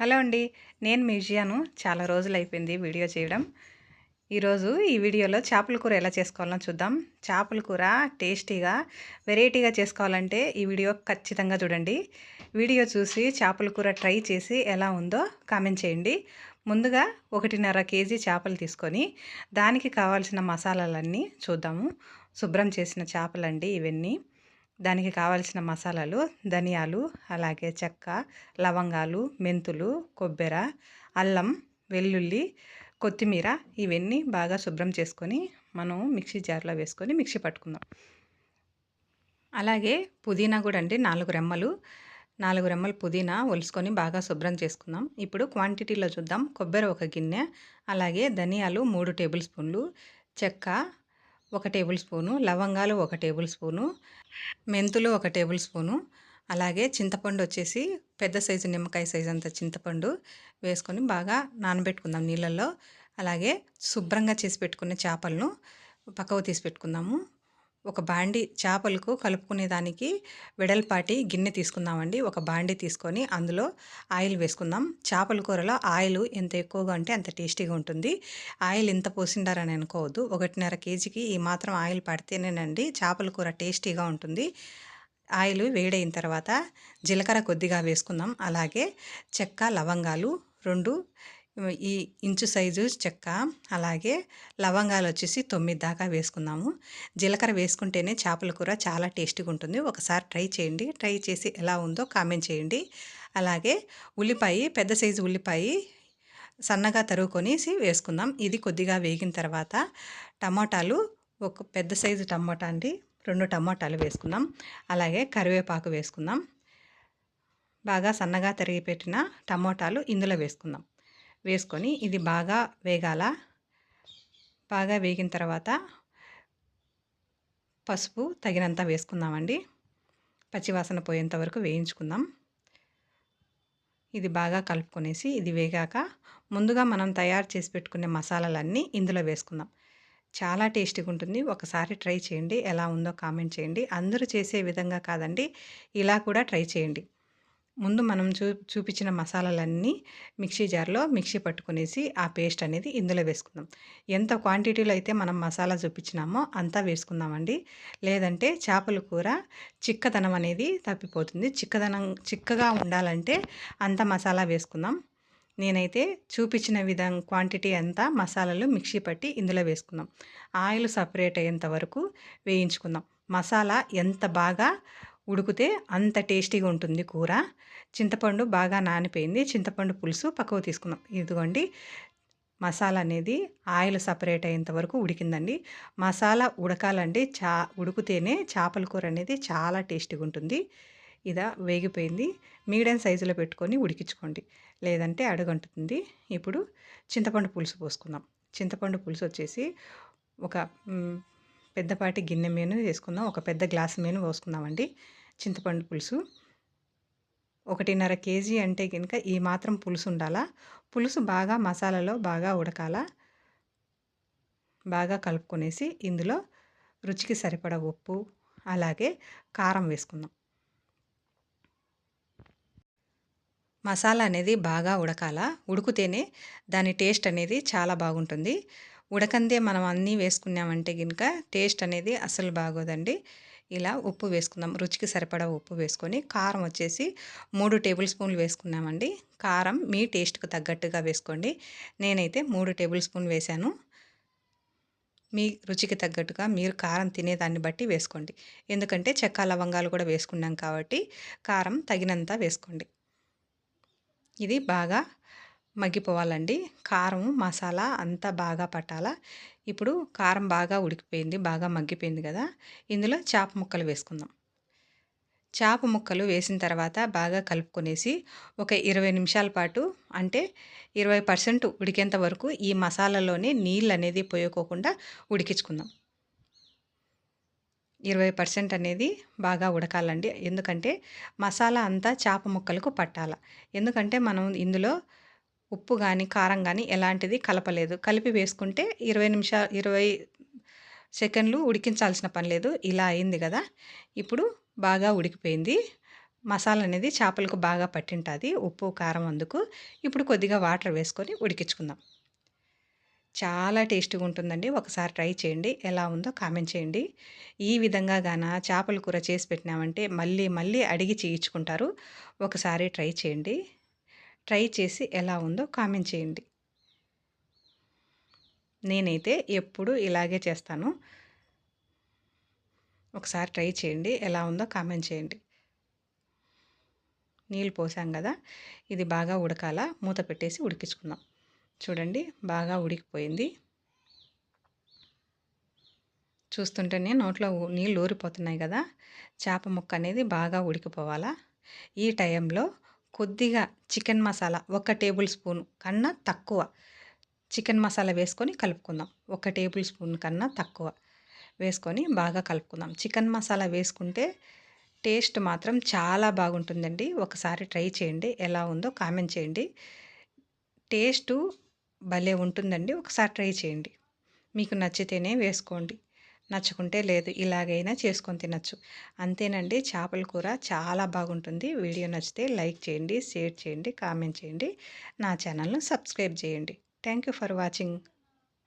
Hello అండి నేను మ్యూజియాను చాలా రోజులు అయిపోయింది వీడియో చేయడం. ఈరోజు ఈ వీడియోలో చేపల కూర ఎలా చేసుకోవాలో చూద్దాం. చేపల కూర టేస్టీగా వెరైటీగా చేసుకోవాలంటే ఈ వీడియో ఖచ్చితంగా చూడండి. వీడియో చూసి చేపల కూర ట్రై చేసి ఎలా ఉందో కామెంట్ చేయండి. ముందుగా ఒకటిన్నర కేజీ చేపలు తీసుకొని దానికి కావాల్సిన మసాలాలన్నీ చూద్దాము. శుభ్రం చేసిన చేపలండి ఇవన్నీ. దానికి కావాల్సిన మసాలాలు ధనియాలు అలాగే చెక్క లవంగాలు మెంతులు కొబ్బెర అల్లం వెల్లుల్లి కొత్తిమీర ఇవన్నీ బాగా శుభ్రం చేసుకొని మనం మిక్సీ జార్లో వేసుకొని మిక్సీ పట్టుకుందాం. అలాగే పుదీనా కూడా అండి నాలుగు రెమ్మలు నాలుగు రెమ్మలు పుదీనా ఒలుసుకొని బాగా శుభ్రం చేసుకుందాం. ఇప్పుడు క్వాంటిటీలో చూద్దాం. కొబ్బరి ఒక గిన్నె అలాగే ధనియాలు మూడు టేబుల్ స్పూన్లు చెక్క ఒక టేబుల్ స్పూను లవంగాలు ఒక టేబుల్ స్పూను మెంతులు ఒక టేబుల్ స్పూను అలాగే చింతపండు వచ్చేసి పెద్ద సైజు నిమ్మకాయ సైజు అంత చింతపండు వేసుకొని బాగా నానబెట్టుకుందాం నీళ్ళల్లో. అలాగే శుభ్రంగా చేసి పెట్టుకునే చేపలను పక్కకు తీసి పెట్టుకుందాము. ఒక బాండి చేపలకు కలుపుకునే దానికి వెడల్పాటి గిన్నె తీసుకుందామండి. ఒక బాండి తీసుకొని అందులో ఆయిల్ వేసుకుందాం. చేపల కూరలో ఆయిల్ ఎంత ఎక్కువగా ఉంటే అంత టేస్టీగా ఉంటుంది. ఆయిల్ ఎంత పోసిండారని అనుకోవద్దు. ఒకటిన్నర కేజీకి ఈ మాత్రం ఆయిల్ పడితేనేనండి చేపల కూర టేస్టీగా ఉంటుంది. ఆయిల్ వేడైన తర్వాత జీలకర్ర కొద్దిగా వేసుకుందాం. అలాగే చెక్క లవంగాలు రెండు ఈ ఇంచు సైజు చెక్క అలాగే లవంగాలు వచ్చేసి తొమ్మిది దాకా వేసుకుందాము. జీలకర్ర వేసుకుంటేనే చేపల కూర చాలా టేస్టీగా ఉంటుంది ఒకసారి ట్రై చేయండి. ట్రై చేసి ఎలా ఉందో కామెంట్ చేయండి. అలాగే ఉల్లిపాయ పెద్ద సైజు ఉల్లిపాయ సన్నగా తరుగుకొనేసి వేసుకుందాం. ఇది కొద్దిగా వేగిన తర్వాత టమాటాలు ఒక పెద్ద సైజు టమాటా అండి రెండు టమాటాలు వేసుకుందాం. అలాగే కరివేపాకు వేసుకుందాం. బాగా సన్నగా తరిగి పెట్టిన టమాటాలు ఇందులో వేసుకుందాం. వేసుకొని ఇది బాగా వేగాల. బాగా వేగిన తర్వాత పసుపు తగినంత వేసుకుందామండి. పచ్చివాసన పోయేంత వరకు వేయించుకుందాం. ఇది బాగా కలుపుకొనేసి ఇది వేగాక ముందుగా మనం తయారు చేసి పెట్టుకునే మసాలాలన్నీ ఇందులో వేసుకుందాం. చాలా టేస్టీగా ఉంటుంది. ఒకసారి ట్రై చేయండి. ఎలా ఉందో కామెంట్ చేయండి. అందరూ చేసే విధంగా కాదండి. ఇలా కూడా ట్రై చేయండి. ముందు మనం చూ చూపించిన మసాలాలన్నీ మిక్సీ జార్లో మిక్సీ పట్టుకునేసి ఆ పేస్ట్ అనేది ఇందులో వేసుకుందాం. ఎంత క్వాంటిటీలో అయితే మనం మసాలా చూపించినామో అంతా వేసుకుందామండి. లేదంటే చేపల కూర చిక్కదనం అనేది తప్పిపోతుంది. చిక్కదనం చిక్కగా ఉండాలంటే అంత మసాలా వేసుకుందాం. నేనైతే చూపించిన విధం క్వాంటిటీ అంతా మసాలాలు మిక్సీ పట్టి ఇందులో వేసుకుందాం. ఆయిల్ సపరేట్ అయ్యేంత వరకు వేయించుకుందాం. మసాలా ఎంత బాగా ఉడికితే అంత టేస్టీగా ఉంటుంది కూర. చింతపండు బాగా నానిపోయింది. చింతపండు పులుసు పక్కకు తీసుకుందాం. ఇదిగోండి. మసాలా అనేది ఆయిల్ సపరేట్ అయ్యేంత వరకు ఉడికిందండి. మసాలా ఉడకాలండి చా ఉడికితేనే చేపల కూర అనేది చాలా టేస్టీగా ఉంటుంది. ఇదా వేగిపోయింది. మీడియం సైజులో పెట్టుకొని ఉడికించుకోండి. లేదంటే అడుగంటుతుంది. ఇప్పుడు చింతపండు పులుసు పోసుకుందాం. చింతపండు పులుసు వచ్చేసి ఒక పెద్దపాటి గిన్నె మేను వేసుకుందాం. ఒక పెద్ద గ్లాస్ మేను పోసుకుందామండి. చింతపండు పులుసు. ఒకటిన్నర కేజీ అంటే కనుక ఈ మాత్రం పులుసు ఉండాలా? పులుసు బాగా మసాలాలో బాగా ఉడకాల? బాగా కలుపుకొనేసి ఇందులో రుచికి సరిపడ ఉప్పు అలాగే కారం వేసుకుందాం. మసాలా అనేది బాగా ఉడకాల? ఉడికితేనే దాని టేస్ట్ అనేది చాలా బాగుంటుంది. ఉడకందే మనం అన్నీ వేసుకున్నామంటే కనుక టేస్ట్ అనేది అసలు బాగోదండి. ఇలా ఉప్పు వేసుకుందాం. రుచికి సరిపడా ఉప్పు వేసుకొని కారం వచ్చేసి మూడు టేబుల్ స్పూన్లు వేసుకున్నామండి. కారం మీ టేస్ట్కి తగ్గట్టుగా వేసుకోండి. నేనైతే మూడు టేబుల్ స్పూన్ వేశాను. మీ రుచికి తగ్గట్టుగా మీరు కారం తినేదాన్ని బట్టి వేసుకోండి. ఎందుకంటే చెక్క లవంగాలు కూడా వేసుకున్నాం కాబట్టి కారం తగినంత వేసుకోండి. ఇది బాగా మగ్గిపోవాలండి. కారం మసాలా అంతా బాగా పట్టాలా? ఇప్పుడు కారం బాగా ఉడికిపోయింది బాగా మగ్గిపోయింది కదా. ఇందులో చేప ముక్కలు వేసుకుందాం. చేప ముక్కలు వేసిన తర్వాత బాగా కలుపుకొనేసి ఒక ఇరవై నిమిషాల పాటు అంటే ఇరవై పర్సెంట్ ఉడికేంత వరకు ఈ మసాలాలోనే నీళ్ళు అనేది పోయకోకుండా ఉడికించుకుందాం. ఇరవై పర్సెంట్ అనేది బాగా ఉడకాలండి. ఎందుకంటే మసాలా అంతా చేప ముక్కలకు పట్టాల. ఎందుకంటే మనం ఇందులో ఉప్పు కానీ కారం కానీ ఎలాంటిది కలపలేదు. కలిపి వేసుకుంటే ఇరవై నిమిషాలు ఇరవై సెకండ్లు ఉడికించాల్సిన పని లేదు. ఇలా అయింది కదా. ఇప్పుడు బాగా ఉడికిపోయింది. మసాలా అనేది చేపలకు బాగా పట్టింటుంది. ఉప్పు కారం అందుకు. ఇప్పుడు కొద్దిగా వాటర్ వేసుకొని ఉడికించుకుందాం. చాలా టేస్టీగా ఉంటుందండి. ఒకసారి ట్రై చేయండి. ఎలా ఉందో కామెంట్ చేయండి. ఈ విధంగా గాన చేపల కూర చేసి పెట్టినామంటే మళ్ళీ మళ్ళీ అడిగి చేయించుకుంటారు. ఒకసారి ట్రై చేయండి. ట్రై చేసి ఎలా ఉందో కామెంట్ చేయండి. నేనైతే ఎప్పుడు ఇలాగే చేస్తాను. ఒకసారి ట్రై చేయండి ఎలా ఉందో కామెంట్ చేయండి. నీళ్ళు పోసాం కదా ఇది బాగా ఉడకాల? మూత పెట్టేసి ఉడికించుకుందాం. చూడండి బాగా ఉడికిపోయింది. చూస్తుంటేనే నోట్లో నీళ్ళు ఊరిపోతున్నాయి కదా. చేప ముక్క అనేది బాగా ఉడికిపోవాలా? ఈ టైంలో కొద్దిగా చికెన్ మసాలా ఒక టేబుల్ స్పూన్ కన్నా తక్కువ చికెన్ మసాలా వేసుకొని కలుపుకుందాం. ఒక టేబుల్ స్పూన్ కన్నా తక్కువ వేసుకొని బాగా కలుపుకుందాం. చికెన్ మసాలా వేసుకుంటే టేస్ట్ మాత్రం చాలా బాగుంటుందండి. ఒకసారి ట్రై చేయండి. ఎలా ఉందో కామెంట్ చేయండి. టేస్టు భలే ఉంటుందండి. ఒకసారి ట్రై చేయండి. మీకు నచ్చితేనే వేసుకోండి. నచ్చుకుంటే లేదు ఇలాగైనా చేసుకొని తినచ్చు. అంతేనండి చేపల కూర చాలా బాగుంటుంది. వీడియో నచ్చితే లైక్ చేయండి షేర్ చేయండి కామెంట్ చేయండి. నా ఛానల్ను సబ్స్క్రైబ్ చేయండి. Thank you for watching.